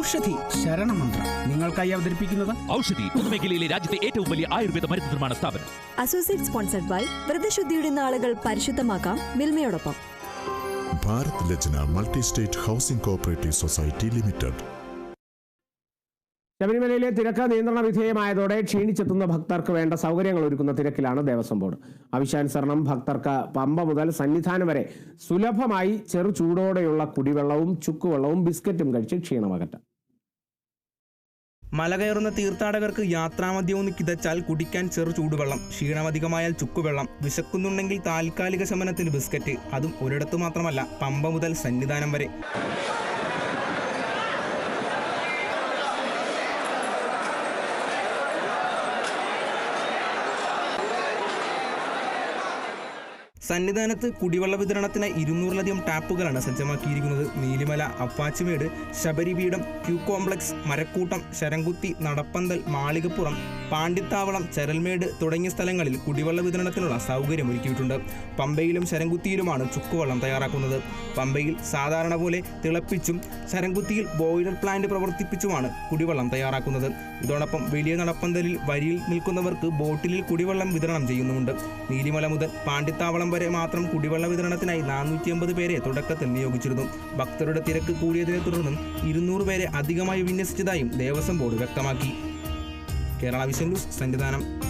ഔഷധി ശരണമന്ത്രം. നിങ്ങൾക്കായി അവതരിപ്പിക്കുന്നത്? ഔഷധി പൊതുമേഖലയിലെ രാജ്യത്തെ ഏറ്റവും വലിയ ആയുർവേദ മരുന്ന് നിർമ്മാണ സ്ഥാപനം. അസോസിയേറ്റ് സ്പോൺസർഡ് ബൈ വ്രതശുദ്ധിയുടെ നാളുകൾ പരിശുദ്ധമാക്കാം മിൽമയോടൊപ്പം. Bharat Lajna multi state housing cooperative society limited. ശബരിമലയിലെ തിരക്ക് നിയന്ത്രണ വിധേയമായതോടെ ക്ഷീണിച്ചെത്തുന്ന ഭക്തർക്ക് വേണ്ട സൗകര്യങ്ങൾ ഒരുക്കുന്ന തിരക്കിലാണ് ദേവസ്വം ബോർഡ്. ആവശ്യാനുസരണം ഭക്തർക്ക് പമ്പ മുതൽ സന്നിധാനം വരെ സുലഭമായി ചെറു ചൂടോടെയുള്ള കുടിവെള്ളവും ചുക്കുവെള്ളവും ബിസ്ക്കറ്റും കഴിച്ച് ക്ഷീണമകറ്റാം. മല കയറുന്ന തീർത്ഥാടകർക്ക് യാത്രാമദ്യമൊന്ന് കിതച്ചാൽ കുടിക്കാൻ ചെറു ചൂടുവെള്ളം ക്ഷീണമധികമായാൽ ചുക്കുവെള്ളം വിശക്കുന്നുണ്ടെങ്കിൽ താൽക്കാലിക ശമനത്തിന് ബിസ്ക്കറ്റ് അതും ഒരിടത്തു മാത്രമല്ല പമ്പ മുതൽ സന്നിധാനം വരെ. സന്നിധാനത്ത് കുടിവെള്ള വിതരണത്തിന് ഇരുന്നൂറിലധികം ടാപ്പുകളാണ് സജ്ജമാക്കിയിരിക്കുന്നത്. നീലിമല അപ്പാച്ചിമേട് ശബരിപീഠം ക്യൂ കോംപ്ലക്സ് മരക്കൂട്ടം ശരംകുത്തി നടപ്പന്തൽ മാളികപ്പുറം പാണ്ടിത്താവളം ചരൽമേട് തുടങ്ങിയ സ്ഥലങ്ങളിൽ കുടിവെള്ള വിതരണത്തിനുള്ള സൗകര്യം ഒരുക്കിയിട്ടുണ്ട് പമ്പയിലും ശരംകുത്തിയിലുമാണ് ചുക്കുവെള്ളം തയ്യാറാക്കുന്നത്. പമ്പയിൽ സാധാരണ പോലെ തിളപ്പിച്ചും ശരംകുത്തിയിൽ ബോയിലർ പ്ലാന്റ് പ്രവർത്തിപ്പിച്ചുമാണ് കുടിവെള്ളം തയ്യാറാക്കുന്നത്. ഇതോടൊപ്പം വലിയ നടപ്പന്തലിൽ വരിയിൽ നിൽക്കുന്നവർക്ക് ബോട്ടിലിൽ കുടിവെള്ളം വിതരണം ചെയ്യുന്നുമുണ്ട്. നീലിമല മുതൽ പാണ്ടിത്താവളം വരെ മാത്രം കുടിവെള്ള വിതരണത്തിനായി നാനൂറ്റി അമ്പത് പേരെ തുടക്കത്തിൽ നിയോഗിച്ചിരുന്നു. ഭക്തരുടെ തിരക്ക് കൂടിയതിനെ തുടർന്നും ഇരുന്നൂറ് പേരെ അധികമായി വിന്യസിച്ചതായും ദേവസ്വം ബോർഡ് വ്യക്തമാക്കി. Kerala vision news Sannidhanam.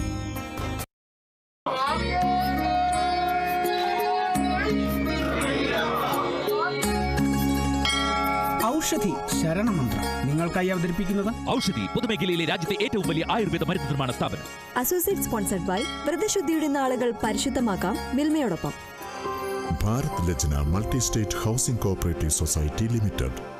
Aushadhi ശരണമന്ത്രം. നിങ്ങൾക്കായി അവതരിപ്പിക്കുന്നത്? ഔഷധി പൊതുമേഖലയിലെ രാജ്യത്തെ ഏറ്റവും വലിയ ആയുർവേദ മരുന്ന് നിർമ്മാണ സ്ഥാപനം. അസോസിയേറ്റ് സ്പോൺസർഡ് ബൈ വ്രതശുദ്ധിയുടെ നാളുകൾ പരിശുദ്ധമാക്കാം മിൽമയോടൊപ്പം. Bharat Lajna multi state housing cooperative society limited.